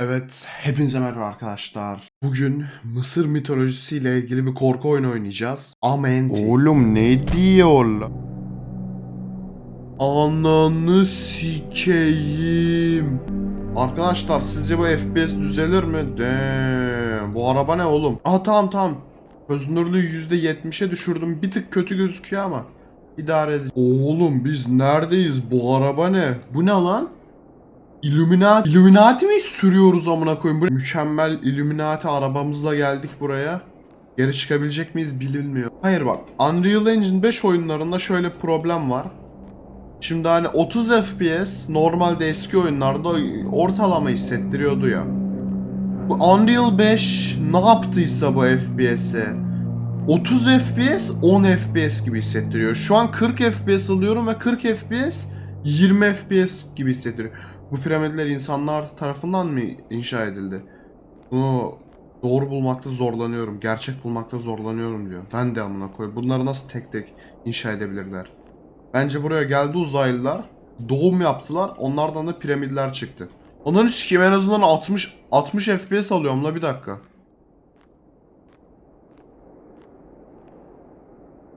Evet, hepinize merhaba arkadaşlar. Bugün Mısır mitolojisiyle ilgili bir korku oyunu oynayacağız. Amenti. Oğlum ne diyor? Ananı sikeyim. Arkadaşlar sizce bu FPS düzelir mi? Damn. Bu araba ne oğlum? Aha tamam tamam. Çözünürlüğü %70'e düşürdüm. Bir tık kötü gözüküyor ama. İdare edin. Oğlum biz neredeyiz? Bu araba ne? Bu ne lan? Illuminati, Illuminati mi sürüyoruz amına koyayım? Bu mükemmel Illuminati arabamızla geldik buraya. Geri çıkabilecek miyiz bilinmiyor. Hayır bak Unreal Engine 5 oyunlarında şöyle problem var. Şimdi hani 30 FPS normalde eski oyunlarda ortalama hissettiriyordu ya. Bu Unreal 5 ne yaptıysa bu FPS'e 30 FPS 10 FPS gibi hissettiriyor. Şu an 40 FPS alıyorum ve 40 FPS 20 FPS gibi hissettiriyor. Bu piramitler insanlar tarafından mı inşa edildi? Bunu doğru bulmakta zorlanıyorum. Gerçek bulmakta zorlanıyorum diyor. Ben de amına koy. Bunları nasıl tek tek inşa edebilirler? Bence buraya geldi uzaylılar. Doğum yaptılar. Onlardan da piramitler çıktı. Onların sikeyim en azından 60 60 FPS alıyorum la bir dakika.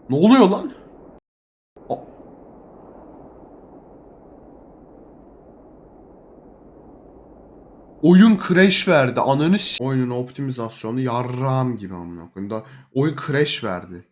Ne oluyor lan? Oyun crash verdi. Ananı s- Oyunun optimizasyonu yarram gibi amına koyayım da oyun crash verdi.